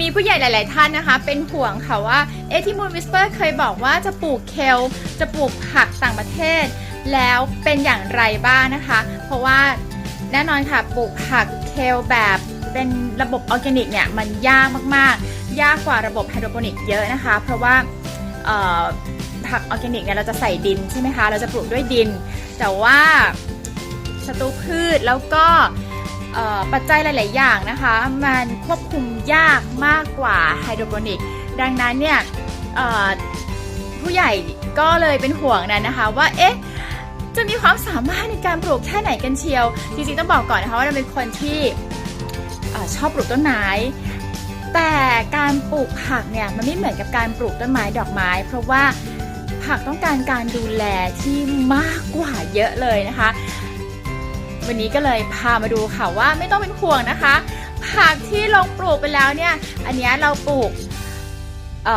มีผู้ใหญ่หลาย ๆ ท่านนะคะ เป็นห่วงค่ะว่าเอที่มูนวิสเปอร์เคยบอกว่าจะปลูกเคล จะปลูกผักต่างประเทศ แล้วเป็นอย่างไรบ้างนะคะ เพราะว่าแน่นอนค่ะปลูกผักเคลแบบเป็นระบบออร์แกนิกเนี่ยมันยากมาก ๆ ยากกว่าระบบไฮโดรโปนิกเยอะนะคะ เพราะว่าผักออร์แกนิกเนี่ยเราจะใส่ดินใช่ไหมคะ เราจะปลูกด้วยดิน แต่ว่าศัตรูพืชแล้วก็ ปัจจัยหลาย ๆ อย่างนะคะ มันควบคุมยากมากกว่าไฮโดรโปนิก ดังนั้นเนี่ยผู้ใหญ่ก็เลยเป็นห่วงนั้นนะคะว่าเอ๊ะจะมีความสามารถในการปลูกแค่ไหนกันเชียว จริง ๆ ต้องบอกก่อนนะคะว่าเราเป็นคนที่ชอบปลูกต้นไม้แต่การปลูกผักเนี่ยมันไม่เหมือนกับการปลูกต้นไม้ดอกไม้ เพราะว่าผักต้องการการดูแลที่มากกว่าเยอะเลยนะคะ วันนี้ก็เลยพามาดูค่ะว่าไม่ต้องเป็นห่วงนะคะ ผักที่ลงปลูกไปแล้วเนี่ย อันนี้เราปลูกเ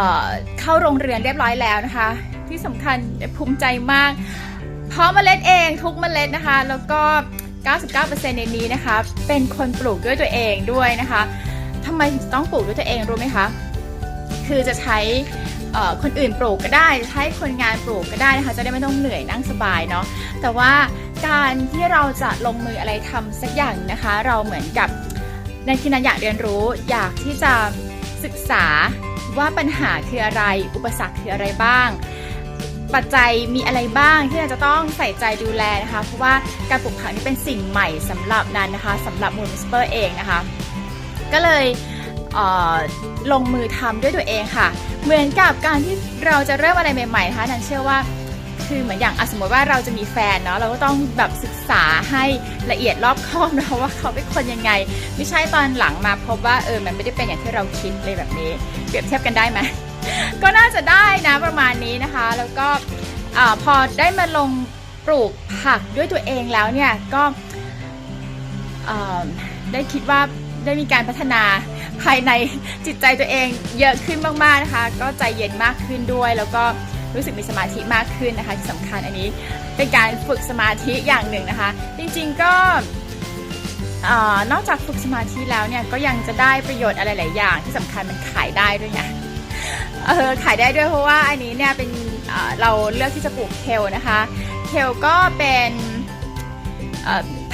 เข้าโรงเรือนเรียบร้อยแล้วนะคะ ที่สำคัญภูมิใจมาก เพราะเมล็ดเองทุกเมล็ดนะคะ แล้วก็ 99%ในนี้นะคะ เป็นคนปลูกด้วยตัวเองด้วยนะคะทำไมถึงต้องปลูกด้วยตัวเองรู้ไหมคะ คือจะใช้คนอื่นปลูกก็ได้ จะใช้คนงานปลูกก็ได้นะคะ จะได้ไม่ต้องเหนื่อยนั่งสบายเนาะ แต่ว่า การที่เราจะลงมืออะไรทำสักอย่างนะคะ เราเหมือนกับในที่นั้นอยากเรียนรู้อยากที่จะศึกษาว่าปัญหาคืออะไร อุปสรรคคืออะไรบ้าง ปัจจัยมีอะไรบ้างที่เราจะต้องใส่ใจดูแลนะคะ เพราะว่าการปลูกผักนี่เป็นสิ่งใหม่สำหรับนั้นนะคะสำหรับมูนสเปอร์เองนะคะ ก็เลยเลงมือทำด้วยตัวเองค่ะ เหมือนกับการที่เราจะเริ่มอะไรใหม่ๆนะคะนันเชื่อว่า คือเหมือนอย่างสมมติว่าเราจะมีแฟนเนาะเราก็ต้องแบบศึกษาให้ละเอียดรอบคอบนะว่าเขาเป็นคนยังไง ไม่ใช่ตอนหลังมาพบว่าเออมันไม่ได้เป็นอย่างที่เราคิดเลยแบบนี้ เปรียบเทียบกันได้ไหมก็น่าจะได้นะประมาณนี้นะคะ แล้วก็พอได้มาลงปลูกผักด้วยตัวเองแล้วเนี่ยก็ได้คิดว่าได้มีการพัฒนาภายในจิตใจตัวเองเยอะขึ้นมากๆนะคะ ก็ใจเย็นมากขึ้นด้วยแล้วก็ รู้สึกมีสมาธิมากขึ้นนะคะ ที่สำคัญอันนี้เป็นการฝึกสมาธิอย่างหนึ่งนะคะ จริงๆก็นอกจากฝึกสมาธิแล้วเนี่ยก็ยังจะได้ประโยชน์อะไรหลายอย่าง ที่สำคัญมันขายได้ด้วยไงเออขายได้ด้วยเพราะว่าอันนี้เนี่ยเป็นเเราเลือกที่จะปลูกเคลนะคะเคลก็เป็น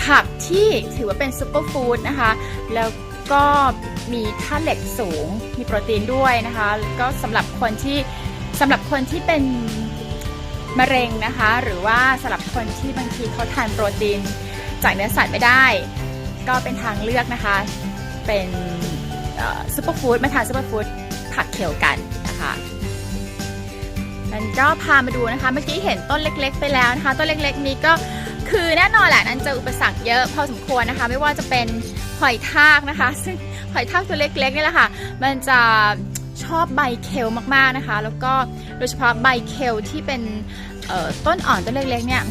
ผักที่ถือว่าเป็นซูเปอร์ฟู้ดนะคะ แล้วก็มีธาตุเหล็กสูง มีโปรตีนด้วยนะคะ ก็สำหรับคนที่ สำหรับคนที่เป็นมะเร็งนะคะ หรือว่าสำหรับคนที่บางทีเขาทานโปรตีนจากเนื้อสัตว์ไม่ได้ ก็เป็นทางเลือกนะคะ เป็นซูเปอร์ฟู้ดมาทานซูเปอร์ฟู้ดผักเขียวกันนะคะมันก็พามาดูนะคะ เมื่อกี้เห็นต้นเล็ก ๆ ไปแล้วนะคะ ต้นเล็ก ๆ นี้ก็คือแน่นอนแหละนั้นจออุปสรรคเยอะพอสมควรนะคะ ไม่ว่าจะเป็นหอยทากนะคะ ซึ่งหอยทากตัวเล็กๆนี่แหละค่ะ มันจะ ชอบใบเคลมากๆนะคะ แล้วก็โดยเฉพาะใบเคลที่เป็นต้นอ่อนต้นเล็กๆเนี่ย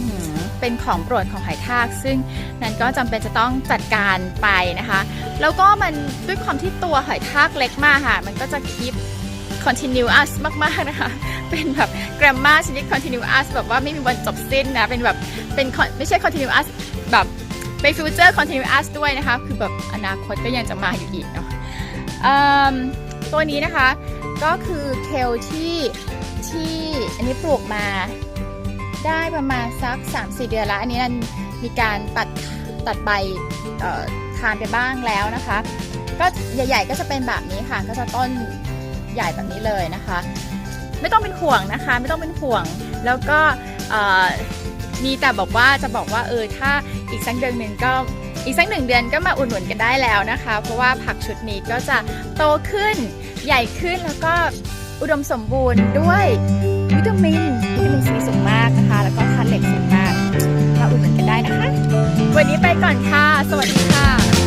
เป็นของโปรดของหอยทาก ซึ่งนั้นก็จำเป็นจะต้องจัดการไปนะคะ แล้วก็มันด้วยความที่ตัวหอยทากเล็กมากค่ะ มันก็จะคีป continuous มากๆนะคะ เป็นแบบ grammar ชนิด continuous แบบว่าไม่มีวันจบสิ้นนะ เป็นแบบ เป็นไม่ใช่ continuous แบบเป็น future continuous ด้วยนะคะ คือแบบอนาคตก็ยังจะมาอยู่อีกเนาะอืม ตัวนี้นะคะก็คือเคลที่ที่อันนี้ปลูกมาได้ประมาณสัก 3-4 เดือนแล้วอันนี้นันมีการตัดตัดใบเอ่อทานไปบ้างแล้วนะคะ ก็ใหญ่ๆก็จะเป็นแบบนี้ค่ะ ก็จะต้นใหญ่แบบนี้เลยนะคะ ไม่ต้องเป็นห่วงนะคะ ไม่ต้องเป็นห่วง แล้วก็เอ่อมีแต่บอกว่าจะบอกว่าเออถ้าอีกสักเดือนหนึ่งก็ อีกสักหนึ่งเดือนก็มาอุ่นหนุนกันได้แล้วนะคะ เพราะว่าผักชุดนี้ก็จะโตขึ้นใหญ่ขึ้นแล้วก็อุดมสมบูรณ์ด้วยวิตามินวิตามินซีสูงมากนะคะ แล้วก็ธาตุเหล็กสูงมากมาอุ่นหนุนกันได้นะคะ วันนี้ไปก่อนค่ะ สวัสดีค่ะ